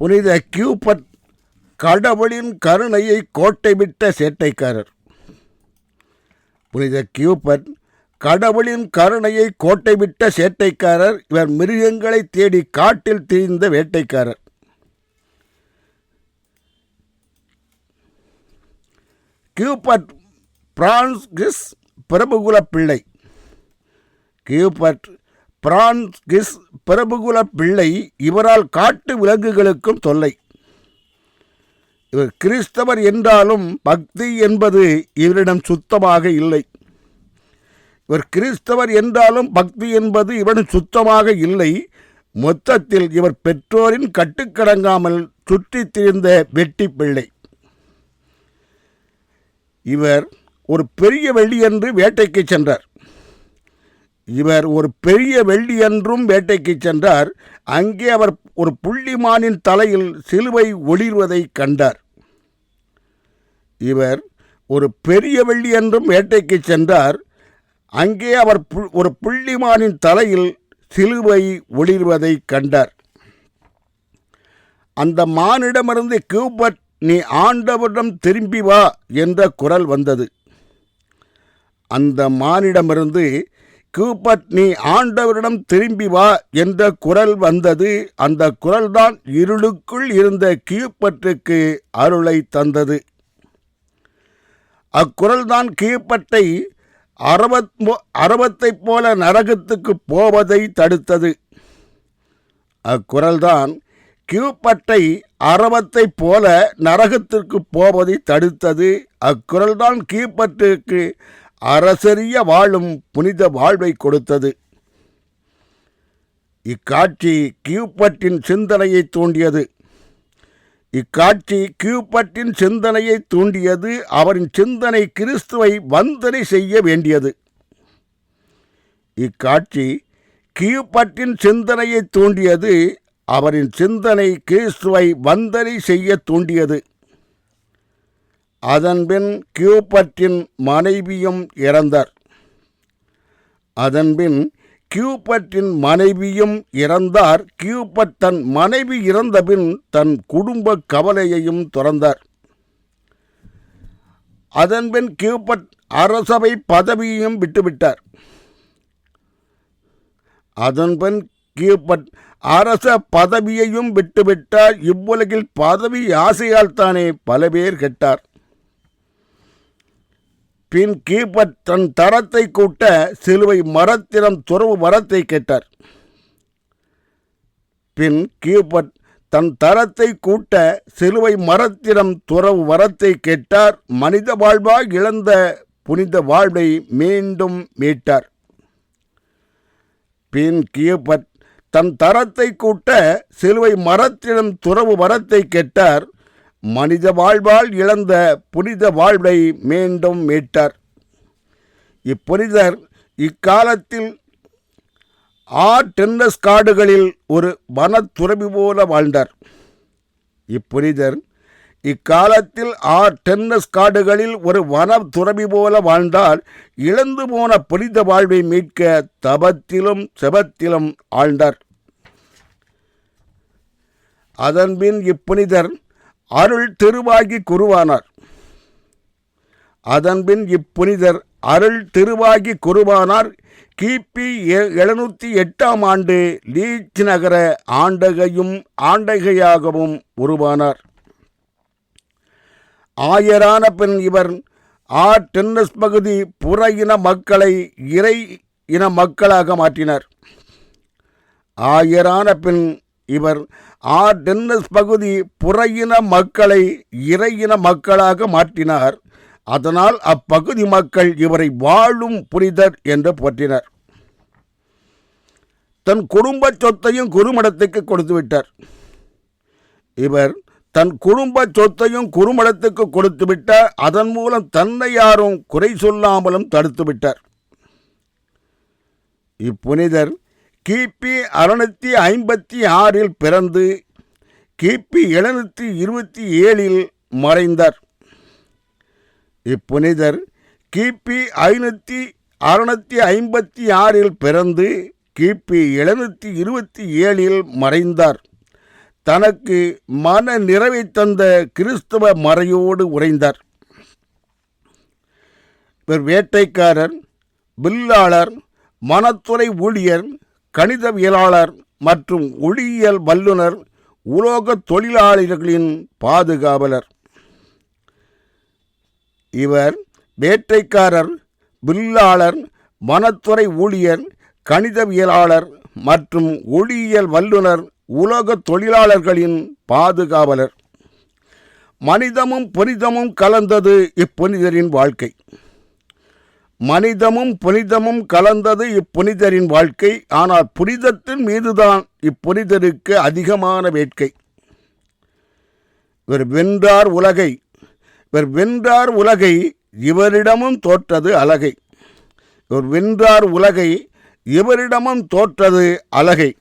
புனித கியூபட் கடவுளின் கருணையை கோட்டை விட்ட சேட்டைக்காரர். புனித கியூபட் கடவுளின் கருணையை கோட்டை விட்ட சேட்டைக்காரர். இவர் மிருகங்களை தேடி காட்டில் திரிந்த வேட்டைக்காரர். கியூபட் பிரான்ஸ்கிஸ் பிரபுகுல பிள்ளை. கியூபட் பிரான்ஸ்கிஸ் பிரபுகுல பிள்ளை இவரால் காட்டு விலங்குகளுக்கும் தொல்லை. இவர் கிறிஸ்தவர் என்றாலும் பக்தி என்பது இவரிடம் சுத்தமாக இல்லை. இவர் கிறிஸ்தவர் என்றாலும் பக்தி என்பது இவரிடம் சுத்தமாக இல்லை. மொத்தத்தில் இவர் பெற்றோரின் கட்டுக்கடங்காமல் சுற்றித் திரிந்த வெட்டி பிள்ளை. இவர் ஒரு பெரிய வெள்ளியன்று வேட்டைக்கு சென்றார். இவர் ஒரு பெரிய வெள்ளியன்றும் வேட்டைக்கு சென்றார். அங்கே அவர் ஒரு புள்ளிமானின் தலையில் சிலுவை ஒளிர்வதை கண்டார். இவர் ஒரு பெரிய வெள்ளியன்றும் வேட்டைக்கு சென்றார். அங்கே அவர் பு- ஒரு புள்ளிமானின் தலையில் சிலுவை ஒளிர்வதை கண்டார். அந்த மானிடமிருந்து கியூபர்ட் நீ ஆண்டவரிடம் திரும்பி வா என்ற குரல் வந்தது. அந்த மானிடமிருந்து கியூபட் நீ ஆண்டவரிடம் திரும்பி வா என்ற குரல் வந்தது. அந்த குரல்தான் இருளுக்குள் இருந்த கியூபட்டுக்கு அருளை தந்தது. அக்குரல்தான் கீழ்ப்பட்டை அரவத் அறவத்தைப் போல நரகத்துக்கு போவதை தடுத்தது. அக்குரல்தான் கியூப்பட்டை அரவத்தைப் போல நரகத்திற்கு போவதை தடுத்தது. அக்குரல்தான் கீழ்ப்பட்டுக்கு அரசரிய வாழும் புனித வாழ்வை கொடுத்தது. இக்காட்சி கியூபட்டின் சிந்தனையை தூண்டியது. இக்காட்சி கியூபட்டின் சிந்தனையை தூண்டியது அவரின் சிந்தனை கிறிஸ்துவை வந்தனை செய்ய வேண்டியது. இக்காட்சி கியூபட்டின் சிந்தனையை தூண்டியது அவரின் சிந்தனை கிறிஸ்துவை வந்தனை செய்ய தூண்டியது. அதன்பின் கியூபட்டின் மனைவியும் இறந்தார். அதன்பின் கியூபட்டின் மனைவியும் இறந்தார். கியூபட் தன் மனைவி இறந்தபின் தன் குடும்ப கவலையையும் துறந்தார். அதன்பின் கியூபட் அரசவை பதவியையும் விட்டுவிட்டார். அதன்பின் கியூபட் அரச பதவியையும் விட்டுவிட்டார். இவ்வுலகில் பதவி ஆசையால் தானே பல பேர் கெட்டார். பின் கீபட் தன் தரத்தை கூட்ட சிலுவை மரத்திடம் துறவு வரத்தை கேட்டார். பின் கீபட் தன் தரத்தை கூட்ட சிலுவை மரத்திடம் துறவு வரத்தை கேட்டார். மனித வாழ்வாய் இழந்த புனித வாழ்வை மீண்டும் மீட்டார். பின் கியபட் தன் தரத்தை கூட்ட சிலுவை மரத்திடம் துறவு வரத்தை கேட்டார். மனித வாழ்வால் இழந்த புனித வாழ்வை மீண்டும் மீட்டார். இப்புனிதர் இக்காலத்தில் ஆர்டென்னஸ் காடுகளில் ஒரு வனத்துறவி போல வாழ்ந்தார். இப்புனிதர் இக்காலத்தில் ஆர் டென்னஸ் காடுகளில் ஒரு வன துறவி போல வாழ்ந்தால் இழந்து போன புனித வாழ்வை மீட்க தபத்திலும் செபத்திலும் ஆழ்ந்தார். அதன்பின் இப்புனிதர் அருள் திருவாகி குருவானார். அதன்பின் இப்புனிதர் அருள் திருவாகி குருவானார். கிபி எழுநூற்றி எட்டாம் ஆண்டு லீச் நகர ஆண்டகையும் ஆண்டகையாகவும் உருவானார். ஆயரான பின் இவர் ஆ டென்னஸ் பகுதி புற இன மக்களை இறை இன மக்களாக மாற்றினார். ஆயரான பின் இவர் ஆர் டென்னஸ் பகுதி புறையின மக்களை இறையின மக்களாக மாற்றினார். அதனால் அப்பகுதி மக்கள் இவரை வாழும் புனிதர் என்று போற்றினர். தன் குடும்ப சொத்தையும் குறுமடத்துக்கு கொடுத்து விட்டார். இவர் தன் குடும்ப சொத்தையும் குறுமடத்துக்கு கொடுத்து விட்டார் அதன் மூலம் தன்னை யாரும் குறை சொல்லாமலும் தடுத்து விட்டார். இப்புனிதர் கிபி அறுநூற்றி ஐம்பத்தி ஆறில் பிறந்து கிபி எழுநூற்றி இருபத்தி ஏழில் மறைந்தார். இப்புனிதர் கிபி ஐநூற்றி அறுநூற்றி ஐம்பத்தி ஆறில் பிறந்து கிபி எழுநூற்றி இருபத்தி ஏழில் மறைந்தார். தனக்கு மன நிறைவை தந்த கிறிஸ்தவ மறையோடு உறைந்தார். இவர் வேட்டைக்காரர் வில்லாளர் மனத்துறை ஊழியர் கணிதவியலாளர் மற்றும் ஒளியியல் வல்லுனர் உலோக தொழிலாளர்களின் பாதுகாவலர். இவர் வேட்டைக்காரர் வில்லாளர் வனத்துறை ஊழியர் கணிதவியலாளர் மற்றும் ஒளியியல் வல்லுனர் உலக தொழிலாளர்களின் பாதுகாவலர். மனிதமும் புனிதமும் கலந்தது இப்புனிதரின் வாழ்க்கை. மனிதமும் புனிதமும் கலந்தது இப்புனிதரின் வாழ்க்கை. ஆனால் புனிதத்தின் மீதுதான் இப்புனிதருக்கு அதிகமான வேட்கை. இவர் வென்றார் உலகை. இவர் வென்றார் உலகை இவரிடமும் தோற்றது அழகை. இவர் வென்றார் உலகை இவரிடமும் தோற்றது அழகை.